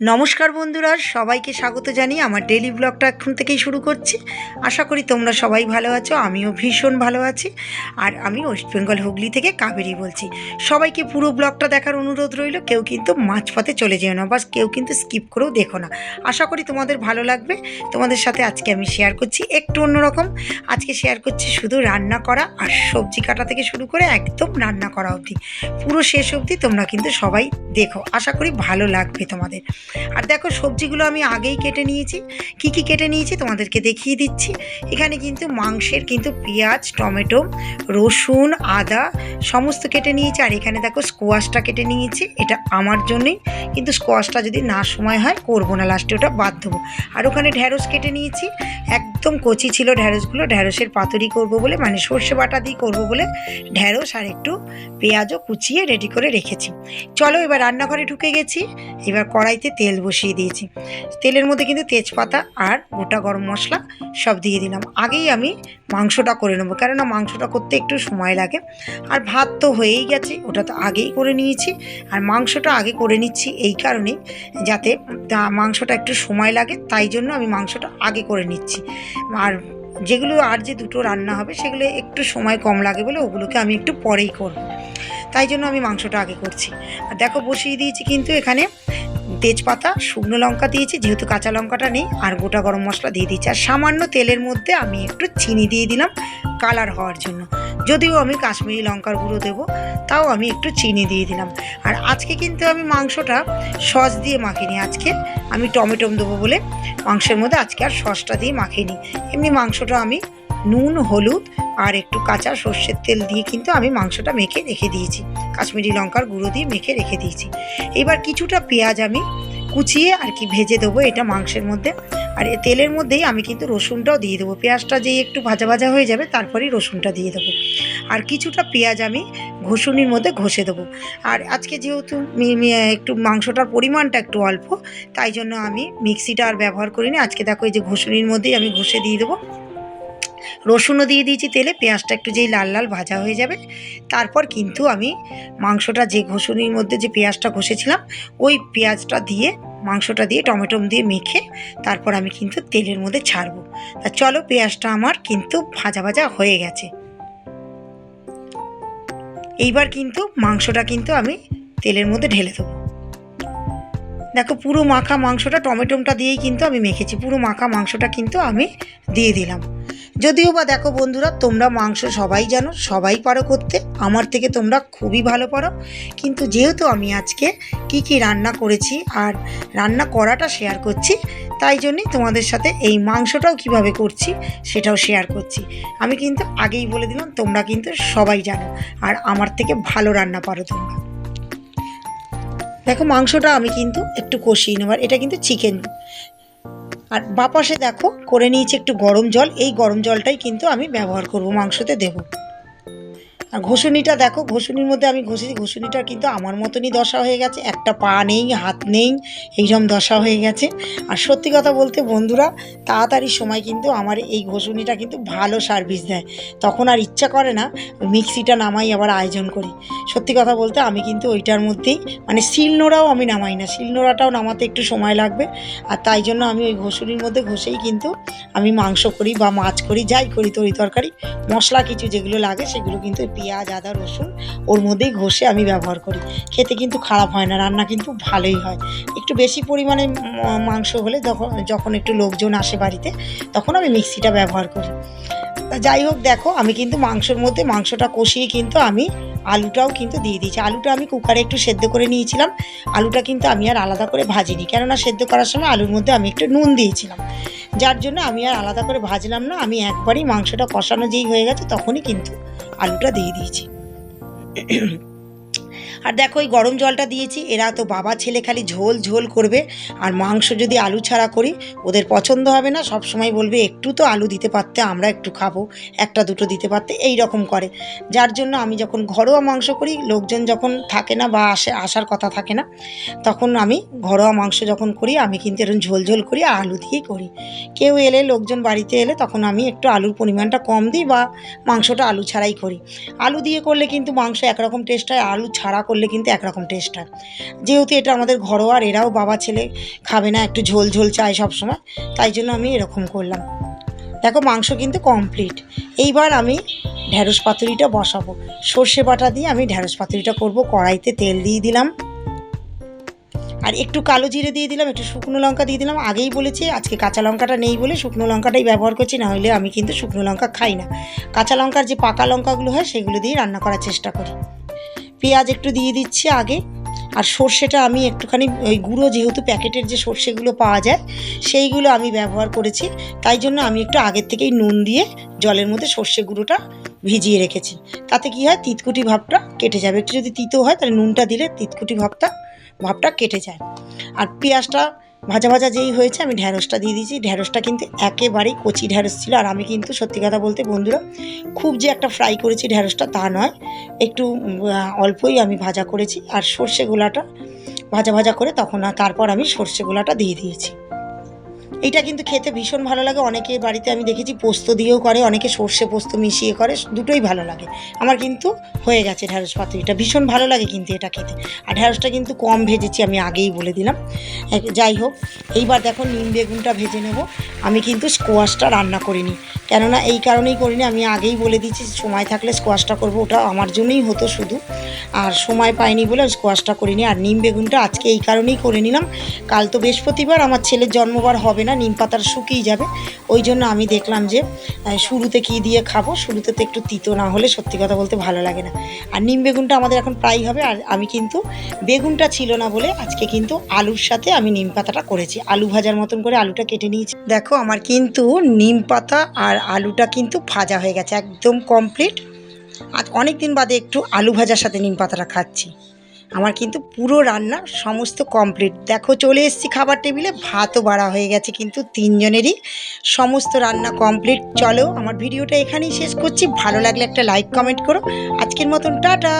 নমস্কার বন্ধুরা, সবাইকে স্বাগত জানিয়ে আমার ডেলি ব্লগটা এখন থেকেই শুরু করছি। আশা করি তোমরা সবাই ভালো আছো, আমিও ভীষণ ভালো আছি। আর আমি ওয়েস্ট বেঙ্গল হুগলি থেকে কাবেরি বলছি। সবাইকে পুরো ব্লগটা দেখার অনুরোধ রইল, কেউ কিন্তু মাঝপথে চলে যেও না, বাস কেউ কিন্তু স্কিপ করেও দেখো না। আশা করি তোমাদের ভালো লাগবে। তোমাদের সাথে আজকে আমি শেয়ার করছি একটু অন্যরকম। আজকে শেয়ার করছি শুধু রান্না করা আর সবজি কাটা থেকে শুরু করে একদম রান্না করা অবধি। পুরো শেষ অবধি তোমরা কিন্তু সবাই দেখো, আশা করি ভালো লাগবে তোমাদের। আর দেখো, সবজিগুলো আমি আগেই কেটে নিয়েছি। কি কি কেটে নিয়েছি তোমাদেরকে দেখিয়ে দিচ্ছি। এখানে কিন্তু মাংসের কিন্তু পেঁয়াজ, টমেটো, রসুন, আদা সমস্ত কেটে নিয়েছি। আর এখানে দেখো, স্কোয়াশটা কেটে নিয়েছি। এটা আমার জন্যই। কিন্তু স্কোয়াশটা যদি না সময় হয়, করব না, লাস্টে ওটা বাদ দেবো। আর ওখানে ঢ্যাঁড়স কেটে নিয়েছি। একদম কচি ছিল ঢ্যাঁড়সগুলো ঢ্যাঁড়সের পাতুরি করব বলে মানে সর্ষে বাটা দিয়ে করব বলে ঢ্যাঁড়স আর একটু পেঁয়াজও কুচিয়ে রেডি করে রেখেছি। চলো এবার রান্নাঘরে ঢুকে গেছি, এবার কড়াইতে তেল বসিয়ে দিয়েছি। তেলের মধ্যে কিন্তু তেজপাতা আর গোটা গরম মশলা সব দিয়ে দিলাম। আগেই আমি মাংসটা করে নেব, কেননা মাংসটা করতে একটু সময় লাগে। আর ভাত তো হয়েই গেছে, ওটা তো আগেই করে নিয়েছি। আর মাংসটা আগে করে নিচ্ছি এই কারণেই, যাতে মাংসটা একটু সময় লাগে, তাই জন্য আমি মাংসটা আগে করে নিচ্ছি। আর যেগুলো আর যে দুটো রান্না হবে, সেগুলো একটু সময় কম লাগে বলে ওগুলোকে আমি একটু পরেই করব। তাই জন্য আমি মাংসটা আগে করছি। আর দেখো বসিয়ে দিয়েছি কিন্তু এখানে তেজপাতা, শুকনো লঙ্কা দিয়েছি, যেহেতু কাঁচা লঙ্কাটা নেই, আর গোটা গরম মশলা দিয়ে দিচ্ছি আর সামান্য তেলের মধ্যে আমি একটু চিনি দিয়ে দিলাম কালার হওয়ার জন্য। যদিও আমি কাশ্মীরি লঙ্কার গুঁড়ো দেবো, তাও আমি একটু চিনি দিয়ে দিলাম। আর আজকে কিন্তু আমি মাংসটা সস দিয়ে মাখিনি। আজকে আমি টমেটোম দেবো বলে মাংসের মধ্যে আজকে আর সসটা দিয়ে মাখিনি। এমনি মাংসটা আমি নুন, হলুদ আর একটু কাঁচা সর্ষের তেল দিয়ে কিন্তু আমি মাংসটা মেখে রেখে দিয়েছি। কাশ্মীরি লঙ্কার গুঁড়ো দিয়ে মেখে রেখে দিয়েছি। এবার কিছুটা পেঁয়াজ আমি কুচিয়ে আর কি ভেজে দেবো এটা মাংসের মধ্যে। আর তেলের মধ্যেই আমি কিন্তু রসুনটাও দিয়ে দেবো। পেঁয়াজটা যেই একটু ভাজা ভাজা হয়ে যাবে তারপরেই রসুনটা দিয়ে দেবো। আর কিছুটা পেঁয়াজ আমি ঘষুনির মধ্যে ঘষে দেবো। আর আজকে যেহেতু একটু মাংসটার পরিমাণটা একটু অল্প, তাই জন্য আমি মিক্সিটা আর ব্যবহার করিনি। আজকে দেখো এই যে ঘষুনির মধ্যেই আমি ঘষে দিয়ে দেবো। রসুনও দিয়ে দিয়েছি তেলে, পেঁয়াজটা একটু যেই লাল লাল ভাজা হয়ে যাবে। তারপর কিন্তু আমি মাংসটা যে ঘষুনির মধ্যে যে পেঁয়াজটা ঘষেছিলাম, ওই পেঁয়াজটা দিয়ে, মাংসটা দিয়ে টমেটো দিয়ে মেখে তারপর আমি কিন্তু তেলের মধ্যে ছাড়বো। তা চলো পেঁয়াজটা আমার কিন্তু ভাজা ভাজা হয়ে গেছে। এইবার কিন্তু মাংসটা কিন্তু আমি তেলের মধ্যে ঢেলে দেবো। দেখো, পুরো মাখা মাংসটা টমেটোমটা দিয়েই কিন্তু আমি মেখেছি। পুরো মাখা মাংসটা কিন্তু আমি দিয়ে দিলাম। যদিও বা দেখো বন্ধুরা, তোমরা মাংস সবাই জানো, সবাই পারো করতে। আমার থেকে তোমরা খুবই ভালো পারো। কিন্তু যেহেতু আমি আজকে কি কি রান্না করেছি আর রান্না করাটা শেয়ার করছি, তাই জন্যই তোমাদের সাথে এই মাংসটাও কীভাবে করছি সেটাও শেয়ার করছি। আমি কিন্তু আগেই বলে দিলাম, তোমরা কিন্তু সবাই জানো। আর আমার থেকে ভালো রান্না পারো তোমরা। দেখো মাংসটা আমি কিন্তু একটু কষিয়ে নেবার এটা কিন্তু চিকেন আর বাপাশে দেখো, করে নিয়েছি একটু গরম জল, এই গরম জলটাই কিন্তু আমি ব্যবহার করব, মাংসতে দেব। আর ঘষুনিটা দেখো ঘষুনির মধ্যে আমি ঘষেছি ঘষুনিটা কিন্তু আমার মতনই দশা হয়ে গেছে। একটা পা নেই, হাত নেই, এইরকম দশা হয়ে গেছে। আর সত্যি কথা বলতে বন্ধুরা, তাড়াতাড়ি সময় কিন্তু আমার এই ঘষুনিটা কিন্তু ভালো সার্ভিস দেয়। তখন আর ইচ্ছা করে না, মিক্সিটা নামাই, আবার আয়োজন করি। সত্যি কথা বলতে আমি কিন্তু ওইটার মধ্যেই মানে শিলনোড়াও আমি নামাই না। শিলনোড়াটাও নামাতে একটু সময় লাগবে। আর তাই জন্য আমি ওই ঘষুরির মধ্যে ঘষেই কিন্তু আমি মাংস করি বা মাছ করি, যাই করি তরি তরকারি, মশলা কিছু যেগুলো লাগে সেগুলো কিন্তু পেঁয়াজ, আদা, রসুন ওর মধ্যেই ঘষে আমি ব্যবহার করি। খেতে কিন্তু খারাপ হয় না, রান্না কিন্তু ভালোই হয়। একটু বেশি পরিমাণে মাংস হলে যখন যখন একটু লোকজন আসে বাড়িতে, তখন আমি মিক্সিটা ব্যবহার করি। যাই হোক, দেখো, আমি কিন্তু মাংসের মধ্যে, মাংসটা কষিয়ে কিন্তু আমি আলুটাও কিন্তু দিয়ে দিয়েছি। আলুটা আমি কুকারে একটু সেদ্ধ করে নিয়েছিলাম। আলুটা কিন্তু আমি আর আলাদা করে ভাজিনি। কেননা সেদ্ধ করার সময় আলুর মধ্যে আমি একটু নুন দিয়েছিলাম। যার জন্য আমি আর আলাদা করে ভাজলাম না। আমি একবারই মাংসটা কষানো যেই হয়ে গেছে, তখনই কিন্তু আলুটা দিয়ে দিয়েছি। আর দেখো, এই গরম জলটা দিয়েছি। এরা তো বাবা ছেলে খালি ঝোল ঝোল করবে। আর মাংস যদি আলু ছাড়া করি, ওদের পছন্দ হবে না। সব সময় বলবে, একটু তো আলু দিতে পারতে, আমরা একটু খাব। একটা দুটো দিতে পারতে। এই রকম করে। যার জন্য আমি যখন ঘরোয়া মাংস করি, লোকজন যখন থাকে না বা আসে, আসার কথা থাকে না, তখন আমি ঘরোয়া মাংস যখন করি, আমি কিন্তু এরকম ঝোল ঝোল করি আলু দিয়েই করি। কেউ এলে, লোকজন বাড়িতে এলে, তখন আমি একটু আলুর পরিমাণটা কম দিই বা মাংসটা আলু ছাড়াই করি। আলু দিয়ে করলে কিন্তু মাংস একরকম টেস্ট হয়। আলু ছাড়া করলে কিন্তু একরকম টেস্ট হয়। যেহেতু এটা আমাদের ঘরোয়া এরাও বাবা ছেলে খাবে না, একটু ঝোল ঝোল চায় সবসময়, তাই জন্য আমি এরকম করলাম। দেখো মাংস কিন্তু কমপ্লিট এইবার আমি ঢ্যাঁড়স পাতুরিটা বসাবো। সর্ষে বাটা দিয়ে আমি ঢ্যাঁড়স পাতুরিটা করব, কড়াইতে তেল দিয়ে দিলাম। আর একটু কালো জিরে দিয়ে দিলাম, একটু শুকনো লঙ্কা দিয়ে দিলাম। আগেই বলেছি, আজকে কাঁচা লঙ্কাটা নেই বলে শুকনো লঙ্কাটাই ব্যবহার করছি না হলে আমি কিন্তু শুকনো লঙ্কা খাই না। কাঁচা লঙ্কার যে পাকা লঙ্কাগুলো হয়, সেগুলো দিয়ে রান্না করার চেষ্টা করি। পেঁয়াজ একটু দিয়ে দিচ্ছি আগে। আর সর্ষেটা আমি একটুখানি, ওই গুঁড়ো যেহেতু প্যাকেটের যে সর্ষেগুলো পাওয়া যায়, সেইগুলো আমি ব্যবহার করেছি। তাই জন্য আমি একটু আগের থেকেই নুন দিয়ে জলের মধ্যে সর্ষে গুঁড়োটা ভিজিয়ে রেখেছি। তাতে কি হয়, তিতকুটি ভাবটা কেটে যাবে। একটু যদি তিতো হয়, তাহলে নুনটা দিলে তিতকুটি ভাবটা ভাবটা কেটে যায়। আর পেঁয়াজটা ভাজা ভাজা যেই হয়েছে, আমি ঢ্যাঁড়সটা দিয়ে দিয়েছি। ঢ্যাঁড়সটা কিন্তু একেবারেই কচি ঢ্যাঁড়স ছিল। আর আমি কিন্তু সত্যি কথা বলতে বন্ধুরা, খুব যে একটা ফ্রাই করেছি ঢ্যাঁড়সটা তা নয়। একটু অল্পই আমি ভাজা করেছি। আর সর্ষে গোলাটা ভাজা ভাজা করে তখন তারপর আমি সর্ষে গোলাটা দিয়ে দিয়েছি। এইটা কিন্তু খেতে ভীষণ ভালো লাগে। অনেকে বাড়িতে আমি দেখেছি পোস্ত দিয়েও করে, অনেকে সর্ষে পোস্ত মিশিয়ে করে, দুটোই ভালো লাগে। আমার কিন্তু হয়ে গেছে ঢ্যাঁড়স পাতুরিটা ভীষণ ভালো লাগে কিন্তু এটা খেতে। আর ঢ্যাঁড়সটা কিন্তু কম ভেজেছি, আমি আগেই বলে দিলাম। যাই হোক, এইবার দেখো নিম বেগুনটা ভেজে নেব। আমি কিন্তু স্কোয়াশটা রান্না করিনি। কেননা এই কারণেই করিনি, আমি আগেই বলে দিচ্ছি সময় থাকলে স্কোয়াশটা করব। ওটা আমার জন্যই হতো শুধু। আর সময় পাইনি বলে স্কোয়াশটা করিনি। আর নিম বেগুনটা আজকে এই কারণেই করে নিলাম। কাল তো বৃহস্পতিবার, আমার ছেলের জন্মবার হবে না। নিম পাতার শুকিয়ে যাবে। ওই জন্য আমি দেখলাম যে শুরুতে কী দিয়ে খাব? শুরুতে তো একটু তিতো না হলে সত্যি কথা বলতে ভালো লাগে না। আর নিম বেগুনটা আমাদের এখন প্রায় হবে। আর আমি কিন্তু বেগুনটা ছিল না বলে আজকে কিন্তু আলুর সাথে আমি নিম পাতাটা করেছি। আলু ভাজার মতন করে আলুটা কেটে নিয়েছি। দেখো, আমার কিন্তু নিম পাতা আর আলুটা কিন্তু ভাজা হয়ে গেছে, একদম কমপ্লিট আজ অনেক দিন বাদে একটু আলু ভাজার সাথে নিম পাতাটা খাচ্ছি। আমার কিন্তু পুরো রান্না সমস্ত কমপ্লিট দেখো চলে এসেছি খাবার টেবিলে ভাতও বাড়া হয়ে গেছে কিন্তু তিনজনেরই সমস্ত রান্না কমপ্লিট চলো, আমার ভিডিওটা এখানেই শেষ করছি। ভালো লাগলে একটা লাইক কমেন্ট করো। আজকের মতন, টাটা!